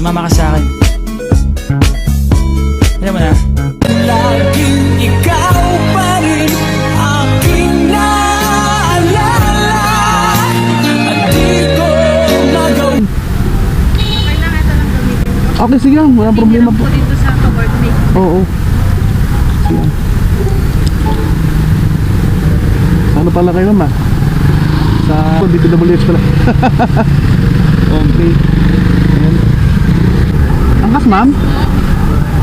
Sumama ka sa akin. Alam mo na. Laging ikaw pa rin aking naalala At di ko magaw- Okay, sige lang. Walang problema po. Hindi dito sa ka-workmate. Oo. Sige. Ano pala kayo, ma? Sa Dito na muli DPWH pala. ma'am?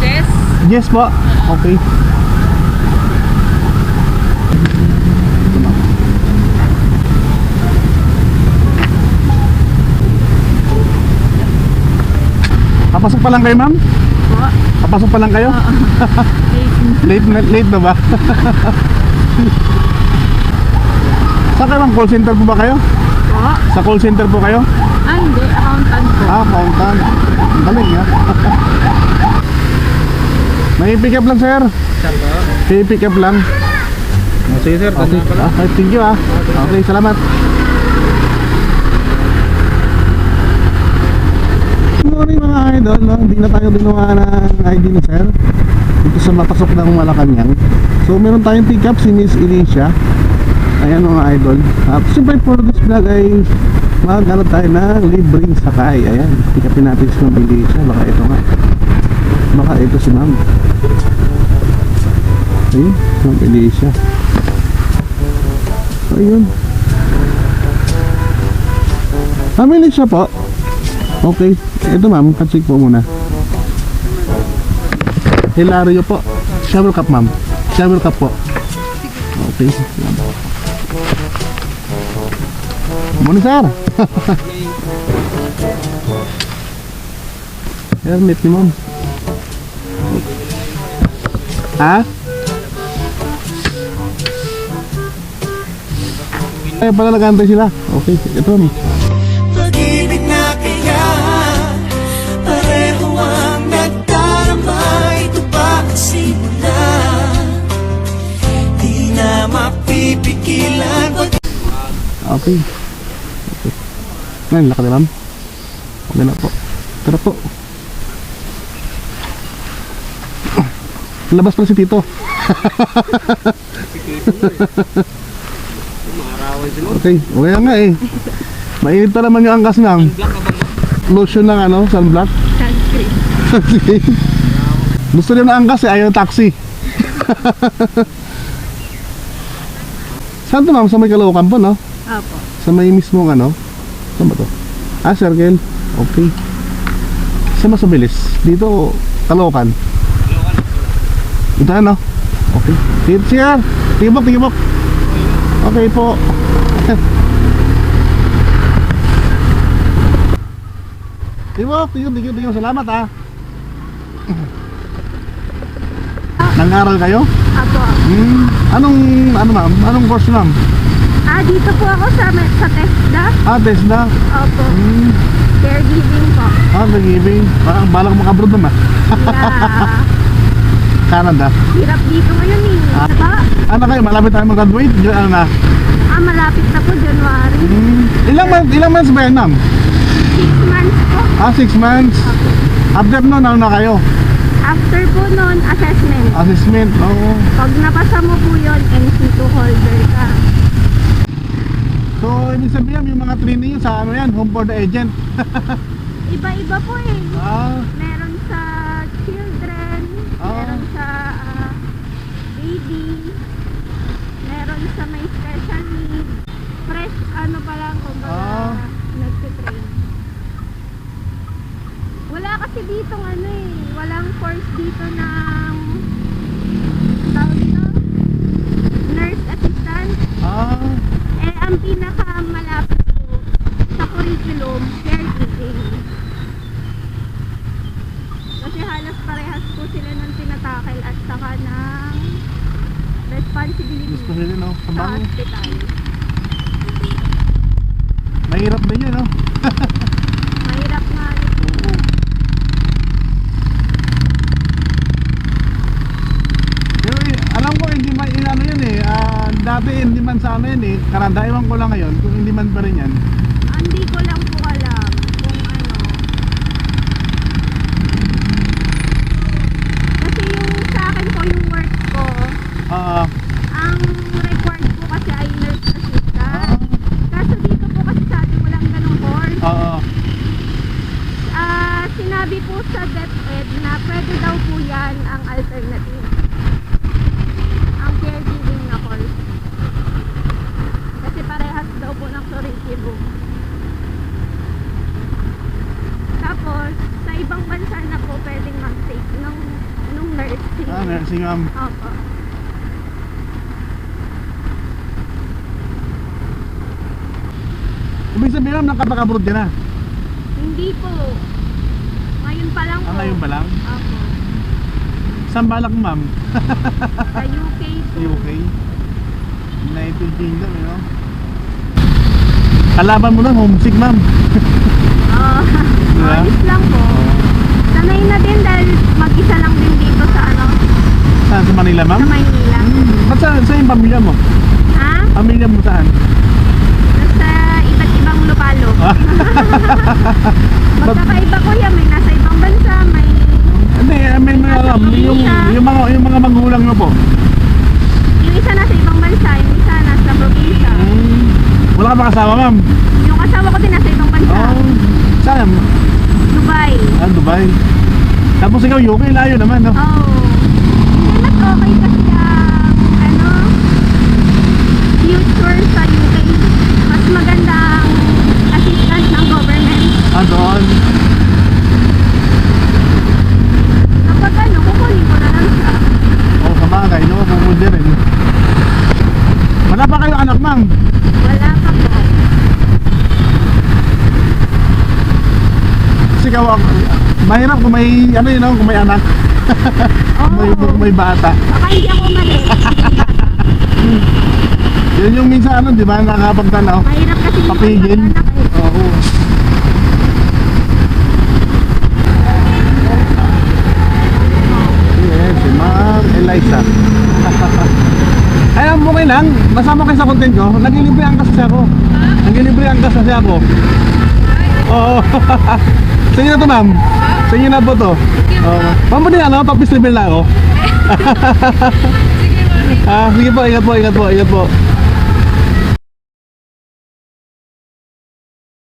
Yes. Yes po. Okay. Papasok pa lang kayo ma'am? Po. Papasok pa lang kayo? late, na, late na ba? Saan kayo ma'am? Call center po ba kayo? Po. Sa call center po kayo? Ah, hindi. Ah, accountant. Galing ha. May pick up lang sir. May pick up lang. Sige sir, Okay. Ah, thank you ah. Okay, salamat. Morning mga idol. No? Hindi na tayo binuha ng ID ni sir. Dito sa mapasok ng Malacanang. So meron tayong pick up si Miss Alicia. Ayan mga idol. At siyempre for this vlog ay magano tayo ng libreng sakay. Ayan. Pick upin natin si Ma'am Alicia. Baka ito nga. Baka ito si Ma'am. Ayun, si Ma'am Alicia. Ayun. Family siya po. Okay. Ito ma'am, katsik po muna. Hilario po. Shower cup ma'am. Shower cup po. Okay. Morning sir. Helmet ni ma'am. Ha? Ay, pala nag-antay sila. Okay, ito ma'am. Pag-ibig na kaya Pareho ang nagdarama Ito ba ang simula Di na mapipigilan. Okay. Ngayon, lakad na ma'am. Okay na po. Tara po. Labas pala si Tito. okay, okay na nga eh. Mainit pa naman yung angkas ng lotion ng ano, sunblock. Sunscreen. Gusto niya ng angkas eh, ayaw ng taxi. Saan to ma'am? Sa may Caloocan po, no? Apo. Sa may mismong ano? Saan ba to? Ah, circle. Okay. Saan mas mabilis? Dito, Caloocan. Ito ano? Okay. Sige, sige. Tigibok, tigibok. Okay po. Tigibok, tigibok, tigibok, tigibok. Salamat ah. Nang-aral kayo? Apo. Hmm. Anong, ano ma'am? Anong course ma'am? Ah, dito po ako sa, sa TESDA. Ah, TESDA. Opo. Hmm. Caregiving po. Ah, nag-ibig. Parang balak makabroad naman. Yeah. Canada. Hirap dito ngayon eh. Ah. Diba? Ano kayo, malapit tayo mag-graduate? Ano na? Ah, malapit na po, January. Hmm. Ilang, months, ilang months ba yan, ma'am? Six months po. Ah, six months. After nun, ano na kayo? After po noon, assessment. Assessment. Oo. Pag napasa mo po yun, NC2 holder ka. So, ibig sabihin, yung mga training nyo sa ano yan, home for the agent. Iba-iba po eh. Ah, Meron sa children, Ah. meron sa ah, baby, meron sa may special needs. Fresh ano pa lang kung Ah. nagtitrain. Wala kasi dito ano eh, walang course dito ng tawag dito, nurse assistant. ah, Eh, ang pinakamalapit ko sa curriculum, caregiving. Kasi halos parehas po sila ng tinatakil at saka ng responsibility nila, no? Sa bango. hospital. Mahirap din yun, no? kasama yan eh. Karanda, ewan ko lang ngayon kung hindi man pa rin yan. Hindi ko lang po alam kung ano. Kasi yung sa akin po, yung work ko, Oo. ang required po kasi ay nurse assistant. Ah. Kaso dito po kasi sa atin walang ganong course. Oo. Ah, sinabi po sa DepEd na pwede daw po yan ang alternative. Tapos, sa ibang bansa na po pwedeng mag-take nung, nung nursing. Ah, nursing ma'am. Opo. Ibig sabihin ma'am, nakapag-abroad ka na. Hindi po. Ngayon pa lang po. Ah, ngayon ba lang? Opo. Saan balak ma'am? Sa UK po. UK. United Kingdom, you know? Kalaban mo lang, homesick ma'am. Oo. Diba? Honest lang po. Sanay na din dahil mag-isa lang din dito sa ano, Saan sa Manila sa ma'am? Maynila. Ba't saan, saan yung pamilya mo? Ha? Pamilya mo saan? Nasa iba't ibang lupalo. Ah. Magkakaiba ko yan. May nasa ibang bansa, may... Hindi, I mean, Nasa alam, yung, probinsya. yung, mga, yung mga magulang mo po. Yung isa nasa ibang bansa, yung isa nasa probinsya. Hmm. Ba kasama ma'am? Yung asawa ko din nasa ibang bansa. Oh. Saan? Dubai. Ah, Dubai. Tapos ikaw, UK, layo naman, no? Oh. Hindi mas okay kasi ang ano, future sa UK. Mas maganda ang assistance ng government. Ah, doon. Kapag ano, kukunin ko na lang siya. Oo, sa bagay, no? Pupunta rin. Wala pa kayo anak, ma'am? Wala pa po. Kasi ikaw, mahirap kung may, ano yun, no? kung may anak. Oo. may, kung may bata. Baka hindi ako mali. Yun yung minsan, ano, di ba, nakakapagtanaw. Mahirap kasi yung Papigil. pag-anak eh. Oo. Yes, si Ma'am Eliza. Ay, ang okay lang. Masama kayo sa content ko. Naglilibrihan kasi ako. Naglilibrihan kasi ako. Oo. Sa inyo na to, ma'am. Sa inyo na po to. Oo. Ma'am, pwede ano? Pag-festival na ako. ah, sige po, ingat po, ingat po, ingat po.